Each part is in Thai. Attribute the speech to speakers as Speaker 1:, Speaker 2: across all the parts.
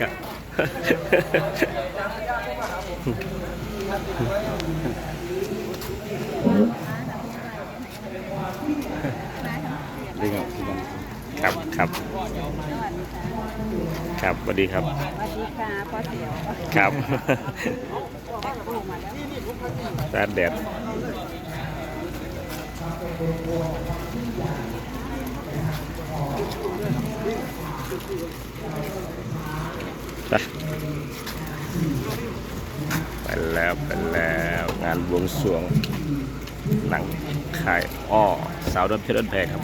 Speaker 1: ครับ
Speaker 2: ดีครับดีครับ
Speaker 1: ครับ ครับ ครับสวัสดีครับ
Speaker 3: สวัสดีค่ะพ่อเสียว
Speaker 1: ครับ
Speaker 3: แต่งตัวมาแล้ว
Speaker 1: ตาแดด ไปไปแล้วไปแล้วงานบวงสรวงหนังขายอ้อสาวดอนเพชรดอนแพงครับ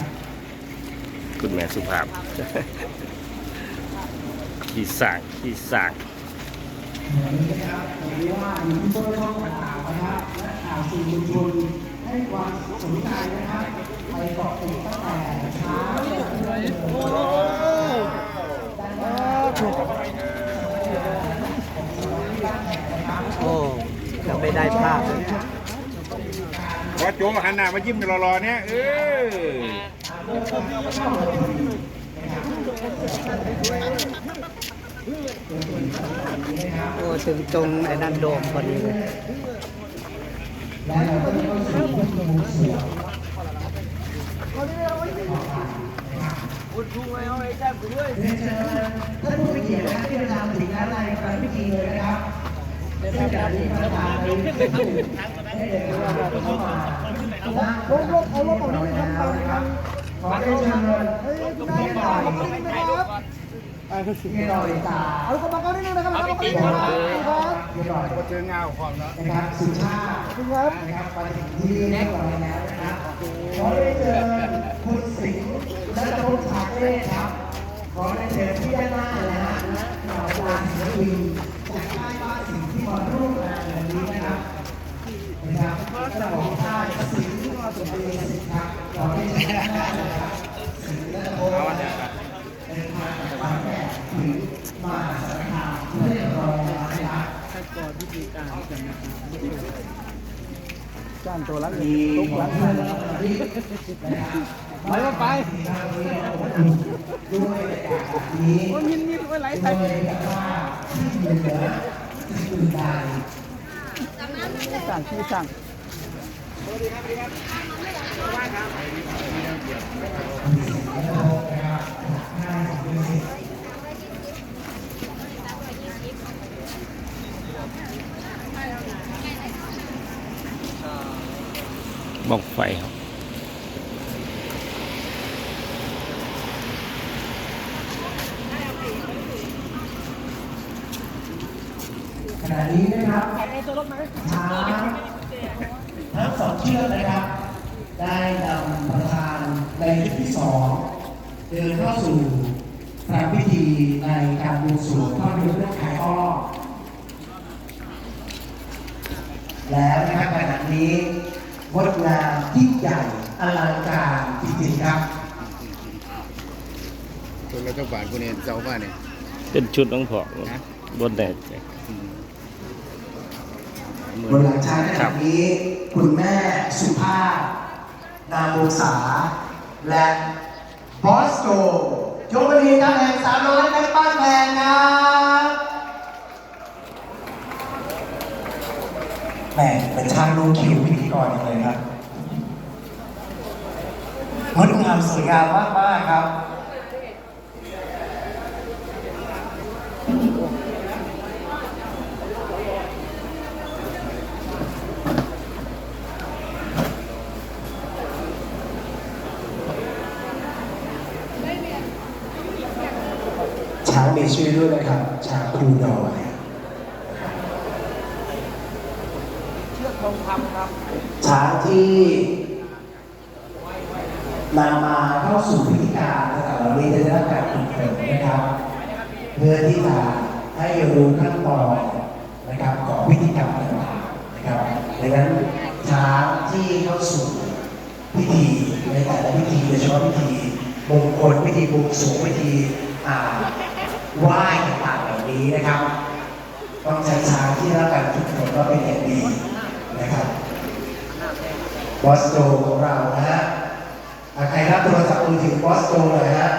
Speaker 1: คุณแม่สุภาพขี้สร้างขี้ความสนใจนะคร้าะติดตั้ง
Speaker 4: โอ้จะ ไม่ได้ภาพเลยเนี่ย
Speaker 2: พอโจหันหน้ามายิ้มรอๆเนี่ยเออ
Speaker 4: โอ้ถึงตรงไอ้นั่นโดมพอดีเลย
Speaker 5: ท่านผู้มีเกียรตินะครับที่เดินทางมาถึงด้านในการพิธีเลยนะครับในขณะนี้ประธานในพิธีได้เดินทางเข้ามา ลงลงเอาลงออกนี่ครับขอได้เชิญพี่หน่อยพี่หน่อยตาเอากรรมการนิดนึงนะครับเอากรรมการนิดนึงครับพี่หน่อย
Speaker 2: ก็เจอเงาความแล้ว
Speaker 5: นะครับสุชาติครับนะครับมาถึงที่เรียบร้อยแล้วนะครับขอได้เชิญคุณสิงห์และคุณฉากเล่ครับขอได้เชิญที่ด้านหน้านะฮะข่าววาน ศิลปินจากค่ายบ้านสิงห์ที่มาร่วมงานวันนี้นะครับนะครับเจ้าของค่ายสิงห์ที่มาสมบูรณ์สิทธิ์ครับขอได้เชิญด้านหน้านะครับสิงห์และโบเดินทางจากบ้านแม่ถึงมาสารคามเรียบร้อยแล้วนะครับ
Speaker 4: จ้างตัวรัก
Speaker 5: มี
Speaker 4: ตุ๊ก
Speaker 5: หมอ
Speaker 4: รัก
Speaker 5: ท่านที่นะครับ
Speaker 4: ไปก็ไป
Speaker 5: ด้วยจากนี้
Speaker 4: โอ้ยยิ้มยิ้มไว้ไหลใส่
Speaker 5: วยกับว่าที่เหลือที่คุณใด
Speaker 4: สั่งที่สั่ง
Speaker 1: บ้องไฟครับ
Speaker 5: ขณะนี้นะครับ ช้างทั้งสองเชือกนะครับ ได้นำประธานในชุดที่สองเดินเข้าสู่พระพิธีในการบวงสรวงภาพยนตร์เรื่องขายอ้อแล้วนะครับขณะนี้งดงามยิ่งใหญ่อลังการจริงๆครับ
Speaker 2: คนเราเจ้าบ้านคนนี้เจ้าบ้านเนี่ย
Speaker 1: เป็นชุดน้องผอก
Speaker 2: ฮะ
Speaker 1: บนแดด
Speaker 5: บนหลังช้างขณะนี้ คุณแม่สุภาพ นามวงศาและบอสโจโยมนีตำแห่งสาวน้อยในบ้านแพงครับแม่เป็นช่างดูคิวพิธีกรเลยครับงดงามสวยงามมากๆครับ ช้างมีชื่อด้วยนะครับ ช้างครูดอย
Speaker 4: เชือกทองคำครับ
Speaker 5: ช้างที่นำมาเข้าสู่พิธีการต่างๆเหล่านี้จะได้รับการฝึกฝนนะครับ เพื่อที่จะให้รู้ขั้นตอนนะครับของพิธีกรรมต่างๆนะครับดังนั้นช้างที่เข้าสู่พิธีในแต่ละพิธีโดยเฉพาะพิธีมงคลพิธีบวงสรวงพิธีอ่า ไหว้ต่างๆเหล่านี้นะครับ ต้องใช้ช้างที่รับการฝึกฝนก็เป็นอย่างดีนะครับบอสโตของเรานะฮะใครรับโทรศัพท์มือถือบอสโตเลยฮะ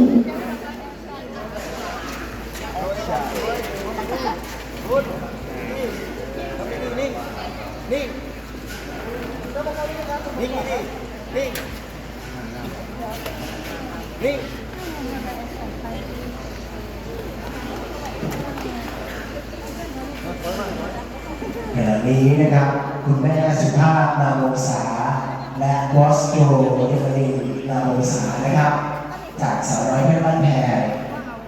Speaker 5: นขณะนี้นะครับ คุณแม่สุภาพนามองศาและบอสโตเดฟนินนามองศานะครับ จากสาวน้อยเพชรบ้านแพง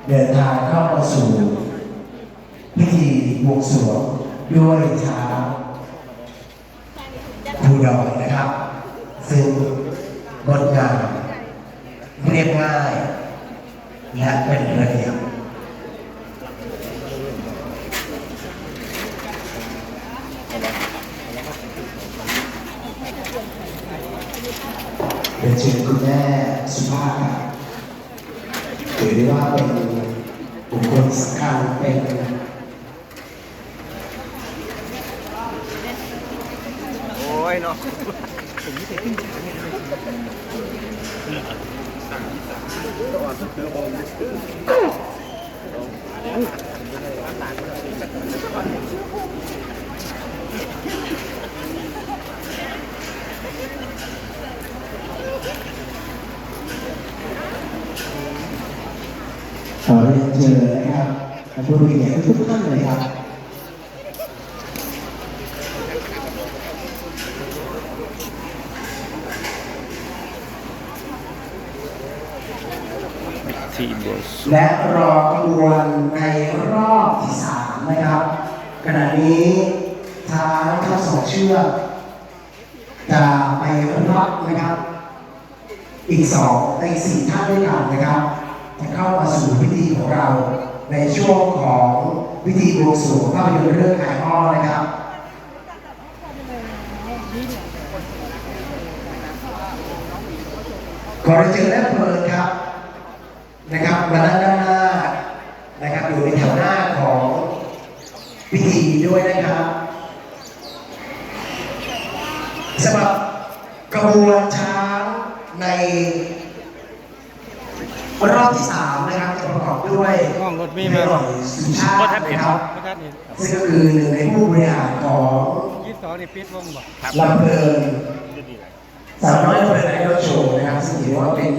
Speaker 5: เดินทางเข้ามาสู่พิธีบวงสรวงด้วยเท้าภูดอยนะครับ ซึ่งงดงามเรียบง่าย และเป็นระเบียบเรียนเชิญคุณแม่สุภาพครับถือได้ว่าเป็นบุคคลสำคัญ เป็น
Speaker 1: โอ้ยเนาะ
Speaker 5: ขอเรียนเชิญนะครับ ท่านผู้มีเกียรติทุกท่านเลยครับ
Speaker 1: ที่บวงสรวง
Speaker 5: และรอขบวนในรอบที่สามนะครับขณะนี้ทางทั้งสองเชือกจะไปรับนะครับ อีกสองในสี่ท่านด้วยกันนะครับ จะเข้ามาสู่พิธีของเรา ในช่วงของพิธีบวงสรวงภาพยนตร์เรื่องไอออนะครับ ขอเรียนเชิญแรกเพิร์ครับนะครับมาด้านหน้านะครับอยู่ในแถวหน้าของพิธีด้วยนะครับสำหรับกระบวนช้างใน รอบที่สามนะครับจะประกอบด้วย
Speaker 4: ห้องรถมีไหม
Speaker 5: แหน่อยสุชาตินะครับ
Speaker 4: ไม่ทันเห็น
Speaker 5: ซึ่งก็คือหนึ่งในผู้บริหารของ
Speaker 4: ยี่สิบสองนี่ปิดวงบ่
Speaker 5: ลำเพลินสาวน้อยลำเพลินไอดอลโชว์นะครับซึ่งถือว่าเป็น